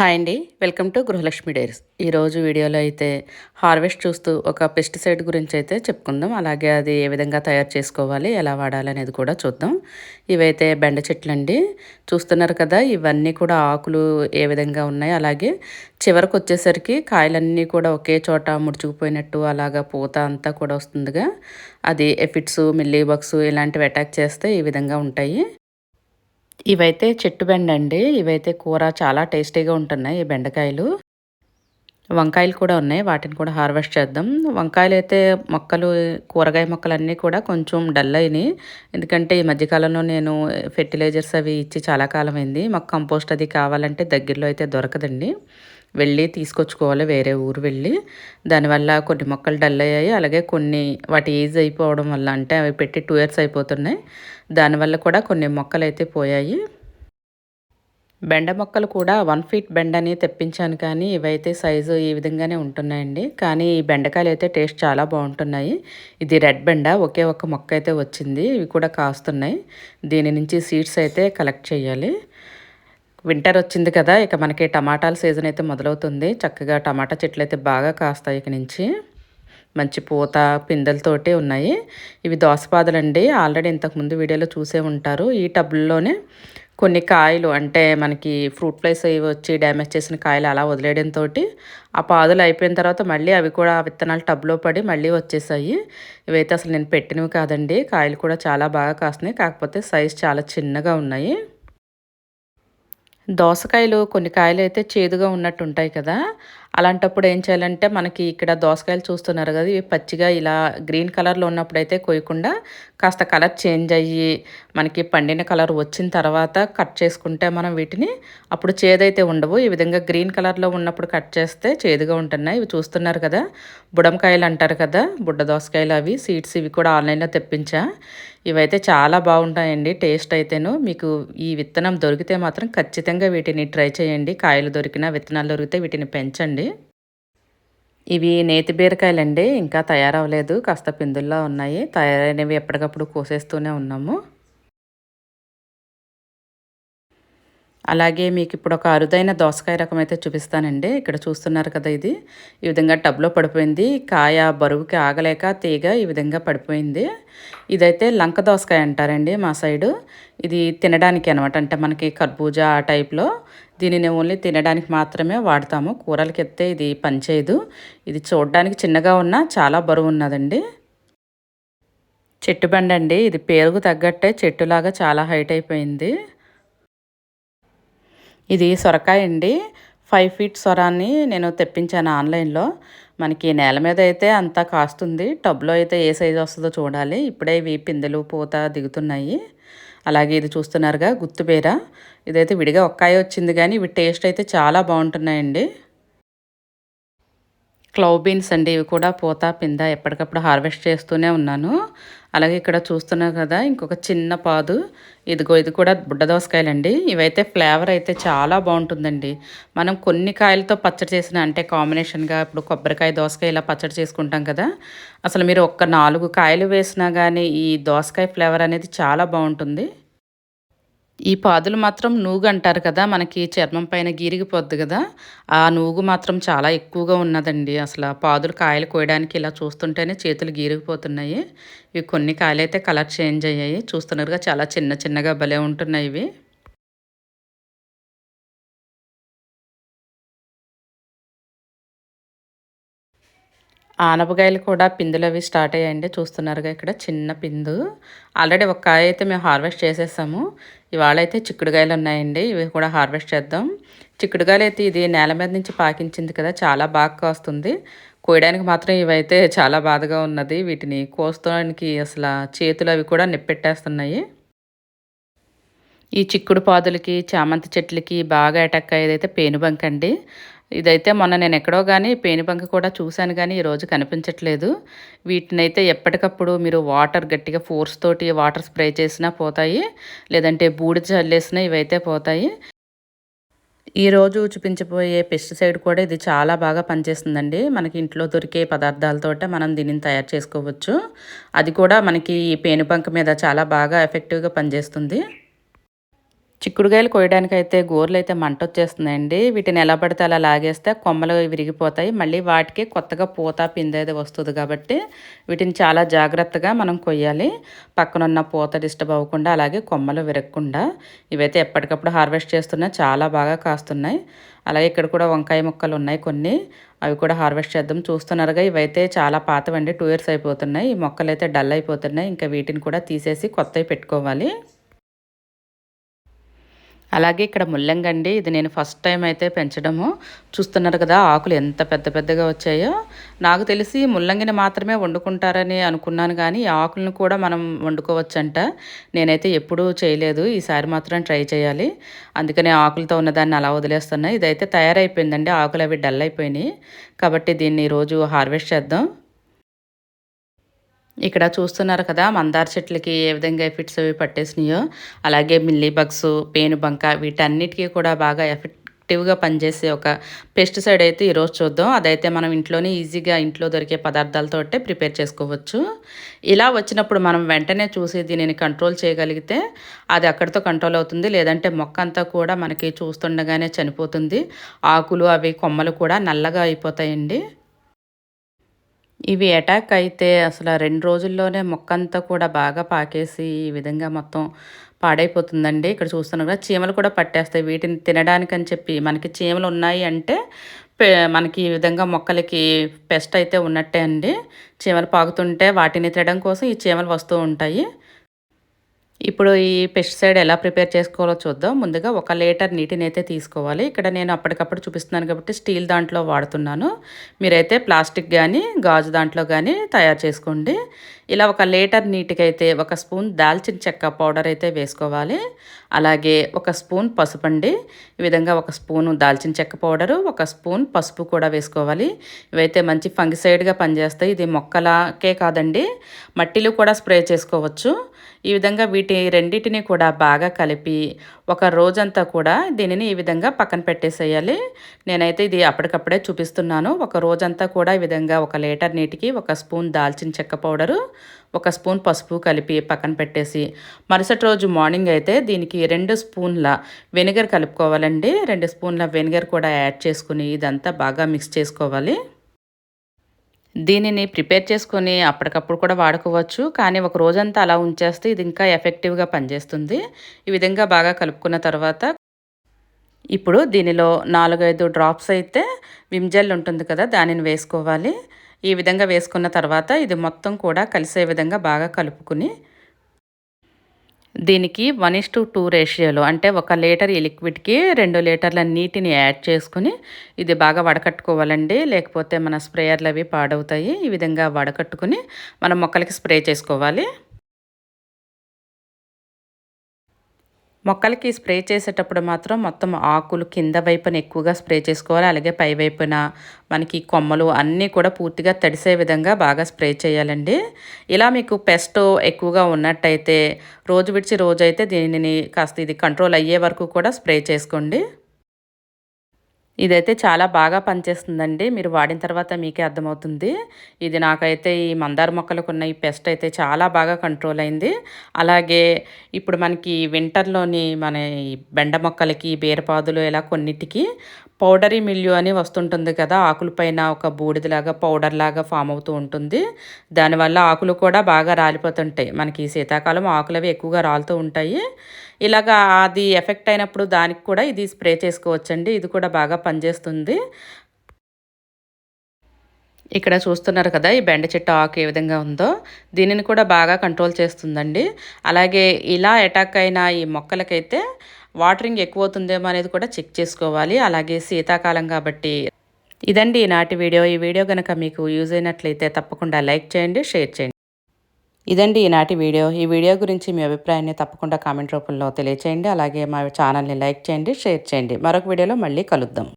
Hi అండి. Welcome to Grihalakshmi diaries. ఈరోజు వీడియోలో అయితే హార్వెస్ట్ చూస్తూ ఒక పెస్టిసైడ్ గురించి అయితే చెప్పుకుందాం. అలాగే అది ఏ విధంగా తయారు చేసుకోవాలి ఎలా వాడాలి అనేది కూడా చూద్దాం. ఇవైతే బెండ చెట్లు అండి చూస్తున్నారు కదా ఇవన్నీ కూడా ఆకులు ఏ విధంగా ఉన్నాయి. అలాగే చివరికి వచ్చేసరికి కాయలన్నీ కూడా ఒకే చోట ముడుచుకుపోయినట్టు అలాగా పూత అంతా కూడా వస్తుందిగా. అది ఎఫిట్స్ మిల్లీ బగ్స్ ఇలాంటివి అటాక్ చేస్తే ఈ విధంగా ఉంటాయి. ఇవైతే చెట్టు బెండ అండి ఇవైతే కూర చాలా టేస్టీగా ఉంటున్నాయి ఈ బెండకాయలు. వంకాయలు కూడా ఉన్నాయి. వాటిని కూడా హార్వెస్ట్ చేద్దాం. వంకాయలు అయితే మొక్కలు కూరగాయ మొక్కలన్నీ కూడా కొంచెం డల్ అయినాయి. ఎందుకంటే ఈ మధ్యకాలంలో నేను ఫెర్టిలైజర్స్ అవి ఇచ్చి చాలా కాలం అయింది. మాకు కంపోస్ట్ అది కావాలంటే దగ్గరలో అయితే దొరకదండి. వెళ్ళి తీసుకొచ్చుకోవాలి వేరే ఊరు వెళ్ళి. దానివల్ల కొన్ని మొక్కలు డల్ అయ్యాయి. అలాగే కొన్ని వాటి ఏజ్ అయిపోవడం వల్ల అంటే అవి పెట్టి టూ ఇయర్స్ అయిపోతున్నాయి. దానివల్ల కూడా కొన్ని మొక్కలు అయితే పోయాయి. బెండ మొక్కలు కూడా వన్ ఫీట్ బెండని తెప్పించాను కానీ ఇవైతే సైజు ఈ విధంగానే ఉంటున్నాయండి. కానీ ఈ బెండకాయలు అయితే టేస్ట్ చాలా బాగుంటున్నాయి. ఇది రెడ్ బెండ ఒకే ఒక మొక్క అయితే వచ్చింది. ఇవి కూడా కాస్తున్నాయి. దీని నుంచి సీడ్స్ అయితే కలెక్ట్ చేయాలి. వింటర్ వచ్చింది కదా ఇక మనకి టమాటాల సీజన్ అయితే మొదలవుతుంది. చక్కగా టమాటా చెట్లు అయితే బాగా కాస్తాయి ఇక నుంచి. మంచి పూత పిందెలతోటి ఉన్నాయి. ఇవి దోసపాదులండి ఆల్రెడీ ఇంతకుముందు వీడియోలో చూసే ఉంటారు. ఈ టబ్లోనే కొన్ని కాయలు అంటే మనకి ఫ్రూట్ ఫ్లైస్ అవి వచ్చి డ్యామేజ్ చేసిన కాయలు అలా వదిలేయడంతో ఆ పాదులు అయిపోయిన తర్వాత మళ్ళీ అవి కూడా విత్తనాలు టబ్లో పడి మళ్ళీ వచ్చేసాయి. ఇవైతే అసలు నేను పెట్టినవి కాదండి. కాయలు కూడా చాలా బాగా కాస్తున్నాయి. కాకపోతే సైజ్ చాలా చిన్నగా ఉన్నాయి. దోసకాయలు కొన్ని కాయలు అయితే చేదుగా ఉన్నట్టు ఉంటాయి కదా. అలాంటప్పుడు ఏం చేయాలంటే మనకి ఇక్కడ దోసకాయలు చూస్తున్నారు కదా ఇవి పచ్చిగా ఇలా గ్రీన్ కలర్లో ఉన్నప్పుడు అయితే కొయ్యకుండా కాస్త కలర్ చేంజ్ అయ్యి మనకి పండిన కలర్ వచ్చిన తర్వాత కట్ చేసుకుంటే మనం వీటిని అప్పుడు చేదైతే ఉండవు. ఈ విధంగా గ్రీన్ కలర్లో ఉన్నప్పుడు కట్ చేస్తే చేదుగా ఉంటున్నాయి. ఇవి చూస్తున్నారు కదా బుడంకాయలు అంటారు కదా బుడ్డ దోసకాయలు అవి సీడ్స్ ఇవి కూడా ఆన్లైన్లో తెప్పించా. ఇవైతే చాలా బాగుంటాయండి. టేస్ట్ అయితేను మీకు ఈ విత్తనం దొరికితే మాత్రం ఖచ్చితంగా వీటిని ట్రై చేయండి. కాయలు దొరికినా విత్తనాలు దొరికితే వీటిని పెంచండి. ఇవి నేతి బీరకాయలండి. ఇంకా తయారవ్వలేదు. కాస్త పిందుల్లో ఉన్నాయి. తయారైనవి ఎప్పటికప్పుడు కోసేస్తూనే ఉన్నాము. అలాగే మీకు ఇప్పుడు ఒక అరుదైన దోసకాయ రకం అయితే చూపిస్తానండి. ఇక్కడ చూస్తున్నారు కదా ఇది. ఈ విధంగా టబ్లో పడిపోయింది. కాయ బరువుకి ఆగలేక తీగ ఈ విధంగా పడిపోయింది. ఇదైతే లంక దోసకాయ అంటారండి మా సైడు. ఇది తినడానికి అనమాట అంటే మనకి కర్బూజా ఆ టైప్లో. దీనిని ఓన్లీ తినడానికి మాత్రమే వాడతాము. కూరలకి ఎత్తే ఇది పనిచేయదు. ఇది చూడడానికి చిన్నగా ఉన్నా చాలా బరువు ఉన్నదండి. చెట్టు బండి అండి ఇది పేరుకు తగ్గట్టే చెట్టులాగా చాలా హైట్ అయిపోయింది. ఇది సొరకాయ అండి. ఫైవ్ ఫీట్ సొరాన్ని నేను తెప్పించాను ఆన్లైన్లో. మనకి నేల మీద అయితే అంతా కాస్తుంది. టబ్లో అయితే ఏ సైజు వస్తుందో చూడాలి. ఇప్పుడే ఇవి పిందెలు పూత దిగుతున్నాయి. అలాగే ఇది చూస్తున్నారుగా గుత్తుబీర ఇదైతే విడిగా ఒక్కాయ వచ్చింది కానీ ఇవి టేస్ట్ అయితే చాలా బాగుంటున్నాయండి. క్లౌ బీన్స్ అండి ఇవి కూడా పూత పింద ఎప్పటికప్పుడు హార్వెస్ట్ చేస్తూనే ఉన్నాను. అలాగే ఇక్కడ చూస్తున్నారు కదా ఇంకొక చిన్న పాదు. ఇదిగో ఇది కూడా బుడ్డ దోసకాయలండి. ఇవైతే ఫ్లేవర్ అయితే చాలా బాగుంటుందండి. మనం కొన్ని కాయలతో పచ్చడి చేసిన అంటే కాంబినేషన్గా ఇప్పుడు కొబ్బరికాయ దోసకాయ ఇలా పచ్చడి చేసుకుంటాం కదా అసలు మీరు ఒక్క నాలుగు కాయలు వేసినా కానీ ఈ దోసకాయ ఫ్లేవర్ అనేది చాలా బాగుంటుంది. ఈ పాదులు మాత్రం నూగు అంటారు కదా మనకి చర్మం పైన గీరిగిపోద్ది కదా ఆ నూగు మాత్రం చాలా ఎక్కువగా ఉన్నదండి. అసలు ఆ పాదులు కాయలు కోయడానికి ఇలా చూస్తుంటేనే చేతులు గీరిగిపోతున్నాయి. ఇవి కొన్ని కాయలు అయితే కలర్ చేంజ్ అయ్యాయి. చూస్తున్నారుగా చాలా చిన్న చిన్నగా భలే ఉంటున్నాయి ఇవి. ఆనపకాయలు కూడా పిందులు అవి స్టార్ట్ అయ్యాయండి. చూస్తున్నారుగా ఇక్కడ చిన్న పిందు. ఆల్రెడీ ఒక కాయ అయితే మేము హార్వెస్ట్ చేసేసాము. ఇవాళ అయితే చిక్కుడుకాయలు ఉన్నాయండి. ఇవి కూడా హార్వెస్ట్ చేద్దాం. చిక్కుడుకాయలు అయితే ఇది నేల మీద నుంచి పాకించింది కదా చాలా బాగా కాస్తుంది. కోయడానికి మాత్రం ఇవైతే చాలా బాధగా ఉన్నది. వీటిని కోస్తానికి అసలు చేతులు అవి కూడా నిప్పెట్టేస్తున్నాయి. ఈ చిక్కుడు పాదులకి చామంతి చెట్లకి బాగా అటాక్ అయ్యేదైతే పేనుబంక అండి ఇదైతే మొన్న నేను ఎక్కడో కానీ పేనుబంక కూడా చూశాను కానీ ఈరోజు కనిపించట్లేదు. వీటినైతే ఎప్పటికప్పుడు మీరు వాటర్ గట్టిగా ఫోర్స్ తోటి వాటర్ స్ప్రే చేసినా పోతాయి. లేదంటే బూడి చల్లేసినా ఇవైతే పోతాయి. ఈరోజు చూపించబోయే పెస్టిసైడ్ కూడా ఇది చాలా బాగా పనిచేస్తుందండి. మనకి ఇంట్లో దొరికే పదార్థాలతోటే మనం దీనిని తయారు చేసుకోవచ్చు. అది కూడా మనకి ఈ పేనుబంక మీద చాలా బాగా ఎఫెక్టివ్గా పనిచేస్తుంది. చిక్కుడుగాయలు కోయడానికి అయితే గోర్లు అయితే మంట వచ్చేస్తుందండి వీటిని ఎలా పడితే అలా లాగేస్తే కొమ్మలు విరిగిపోతాయి. మళ్ళీ వాటికి కొత్తగా పూత పిందేది వస్తుంది కాబట్టి వీటిని చాలా జాగ్రత్తగా మనం కొయ్యాలి. పక్కనున్న పూత డిస్టర్బ్ అవ్వకుండా అలాగే కొమ్మలు విరగకుండా ఇవైతే ఎప్పటికప్పుడు హార్వెస్ట్ చేస్తున్నా చాలా బాగా కాస్తున్నాయి. అలాగే ఇక్కడ కూడా వంకాయ ముక్కలు ఉన్నాయి కొన్ని. అవి కూడా హార్వెస్ట్ చేద్దాం. చూస్తున్నారుగా ఇవైతే చాలా పాతవండి. టూ ఇయర్స్ అయిపోతున్నాయి. ఈ మొక్కలు అయితే డల్ అయిపోతున్నాయి. ఇంకా వీటిని కూడా తీసేసి కొత్తవి పెట్టుకోవాలి. అలాగే ఇక్కడ ముల్లంగండి ఇది నేను ఫస్ట్ టైం అయితే పెంచడము. చూస్తున్నారు కదా ఆకులు ఎంత పెద్ద పెద్దగా వచ్చాయో. నాకు తెలిసి ముల్లంగిని మాత్రమే వండుకుంటారని అనుకున్నాను కానీ ఈ ఆకులను కూడా మనం వండుకోవచ్చంట. నేనైతే ఎప్పుడూ చేయలేదు. ఈసారి మాత్రం ట్రై చేయాలి. అందుకనే ఆకులతో ఉన్నదాన్ని అలా వదిలేస్తున్నాయి ఇదైతే తయారైపోయిందండి. ఆకులు అవి డల్ అయిపోయినాయి. కాబట్టి దీన్ని ఈరోజు హార్వెస్ట్ చేద్దాం. ఇక్కడ చూస్తున్నారు కదా మందార చెట్లకి ఏ విధంగా ఎఫెక్ట్స్ అవి పట్టేసినాయో. అలాగే మిల్లీ బగ్స్ పేనుబంక వీటన్నిటికీ కూడా బాగా ఎఫెక్టివ్గా పనిచేసే ఒక పెస్టిసైడ్ అయితే ఈరోజు చూద్దాం. అదైతే మనం ఇంట్లోనే ఈజీగా ఇంట్లో దొరికే పదార్థాలతోటే ప్రిపేర్ చేసుకోవచ్చు. ఇలా వచ్చినప్పుడు మనం వెంటనే చూసి దీనిని కంట్రోల్ చేయగలిగితే అది అక్కడితో కంట్రోల్ అవుతుంది. లేదంటే మొక్క అంతా కూడా మనకి చూస్తుండగానే చనిపోతుంది. ఆకులు అవి కొమ్మలు కూడా నల్లగా అయిపోతాయండి. ఇవి అటాక్ అయితే అసలు రెండు రోజుల్లోనే మొక్కంతా కూడా బాగా పాకేసి ఈ విధంగా మొత్తం పాడైపోతుందండి. ఇక్కడ చూస్తున్నాం కదా చీమలు కూడా పట్టేస్తాయి. వీటిని తినడానికి అని చెప్పి మనకి చీమలు ఉన్నాయి అంటే మనకి ఈ విధంగా మొక్కలకి పెస్ట్ అయితే ఉన్నట్టే అండి. చీమలు పాకుతుంటే వాటిని తినడం కోసం ఈ చీమలు వస్తూ ఉంటాయి. ఇప్పుడు ఈ పెస్టిసైడ్ ఎలా ప్రిపేర్ చేసుకోవాలో చూద్దాం. ముందుగా ఒక లీటర్ నీటిని అయితే తీసుకోవాలి. ఇక్కడ నేను అప్పటికప్పుడు చూపిస్తున్నాను కాబట్టి స్టీల్ దాంట్లో వాడుతున్నాను. మీరైతే ప్లాస్టిక్ కానీ గాజు దాంట్లో కానీ తయారు చేసుకోండి. ఇలా ఒక లీటర్ నీటికైతే ఒక స్పూన్ దాల్చిన చెక్క పౌడర్ అయితే వేసుకోవాలి. అలాగే ఒక స్పూన్ పసుపు అండి ఈ విధంగా ఒక స్పూన్ దాల్చిన చెక్క పౌడరు ఒక స్పూన్ పసుపు కూడా వేసుకోవాలి. ఇవైతే మంచి ఫంగిసైడ్గా పనిచేస్తాయి. ఇది మొక్కలకే కాదండి మట్టిలో కూడా స్ప్రే చేసుకోవచ్చు. ఈ విధంగా వీటి రెండింటిని కూడా బాగా కలిపి ఒక రోజంతా కూడా దీనిని ఈ విధంగా పక్కన పెట్టేసేయాలి. నేనైతే ఇది అప్పటికప్పుడే చూపిస్తున్నాను. ఒక రోజంతా కూడా ఈ విధంగా ఒక లీటర్ నీటికి ఒక స్పూన్ దాల్చిన చెక్క పౌడరు ఒక స్పూన్ పసుపు కలిపి పక్కన పెట్టేసి మరుసటి రోజు మార్నింగ్ అయితే దీనికి రెండు స్పూన్ల వెనిగర్ కలుపుకోవాలండి. రెండు స్పూన్ల వెనిగర్ కూడా యాడ్ చేసుకుని ఇదంతా బాగా మిక్స్ చేసుకోవాలి. దీనిని ప్రిపేర్ చేసుకొని అప్పటికప్పుడు కూడా వాడుకోవచ్చు. కానీ ఒక రోజంతా అలా ఉంచేస్తే ఇది ఇంకా ఎఫెక్టివ్గా పనిచేస్తుంది. ఈ విధంగా బాగా కలుపుకున్న తర్వాత ఇప్పుడు దీనిలో నాలుగైదు డ్రాప్స్ అయితే విమ్జెల్ ఉంటుంది కదా దానిని వేసుకోవాలి. ఈ విధంగా వేసుకున్న తర్వాత ఇది మొత్తం కూడా కలిసే విధంగా బాగా కలుపుకుని దీనికి వన్ ఇస్ టు టూ రేషియోలో అంటే ఒక లీటర్ ఈ లిక్విడ్కి రెండు లీటర్ల నీటిని యాడ్ చేసుకుని ఇది బాగా వడకట్టుకోవాలండి. లేకపోతే మన స్ప్రేయర్లు అవి పాడవుతాయి. ఈ విధంగా వడకట్టుకుని మనం మొక్కలకి స్ప్రే చేసుకోవాలి. మొక్కలకి స్ప్రే చేసేటప్పుడు మాత్రం మొత్తం ఆకులు కింద వైపున ఎక్కువగా స్ప్రే చేసుకోవాలి అలాగే పై వైపున మనకి కొమ్మలు అన్నీ కూడా పూర్తిగా తడిసే విధంగా బాగా స్ప్రే చేయాలండి. ఇలా మీకు పెస్ట్ ఎక్కువగా ఉన్నట్టయితే రోజు విడిచి రోజు అయితే దీనిని కాస్త ఇది కంట్రోల్ అయ్యే వరకు కూడా స్ప్రే చేసుకోండి. ఇదైతే చాలా బాగా పనిచేస్తుందండి. మీరు వాడిన తర్వాత మీకే అర్థమవుతుంది. ఇది నాకైతే ఈ మందార మొక్కలకు ఉన్న ఈ పెస్ట్ అయితే చాలా బాగా కంట్రోల్ అయింది. అలాగే ఇప్పుడు మనకి వింటర్లోని మన బెండ మొక్కలకి బీరపాదులు ఇలా కొన్నిటికి పౌడరీ మిల్యూ అని వస్తుంటుంది కదా ఆకులపైన ఒక బూడిదలాగా పౌడర్ లాగా ఫామ్ అవుతూ ఉంటుంది. దానివల్ల ఆకులు కూడా బాగా రాలిపోతుంటాయి. మనకి శీతాకాలం ఆకులు అవి ఎక్కువగా రాలుతూ ఉంటాయి. ఇలాగా అది ఎఫెక్ట్ అయినప్పుడు దానికి కూడా ఇది స్ప్రే చేసుకోవచ్చండి. ఇది కూడా బాగా పనిచేస్తుంది. ఇక్కడ చూస్తున్నారు కదా ఈ బెండ చెట్టు ఆకు ఏ విధంగా ఉందో. దీనిని కూడా బాగా కంట్రోల్ చేస్తుందండి. అలాగే ఇలా అటాక్ అయిన ఈ మొక్కలకైతే వాటరింగ్ ఎక్కువ అవుతుందేమో అనేది కూడా చెక్ చేసుకోవాలి. అలాగే శీతాకాలం కాబట్టి. ఇదండి ఈనాటి వీడియో. ఈ వీడియో కనుక మీకు యూజ్ అయినట్లయితే తప్పకుండా లైక్ చేయండి షేర్ చేయండి. ఇదండి ఈనాటి వీడియో. ఈ వీడియో గురించి మీ అభిప్రాయాన్ని తప్పకుండా కామెంట్ రూపంలో తెలియచేయండి. అలాగే మా ఛానల్ని లైక్ చేయండి షేర్ చేయండి. మరొక వీడియోలో మళ్ళీ కలుద్దాం.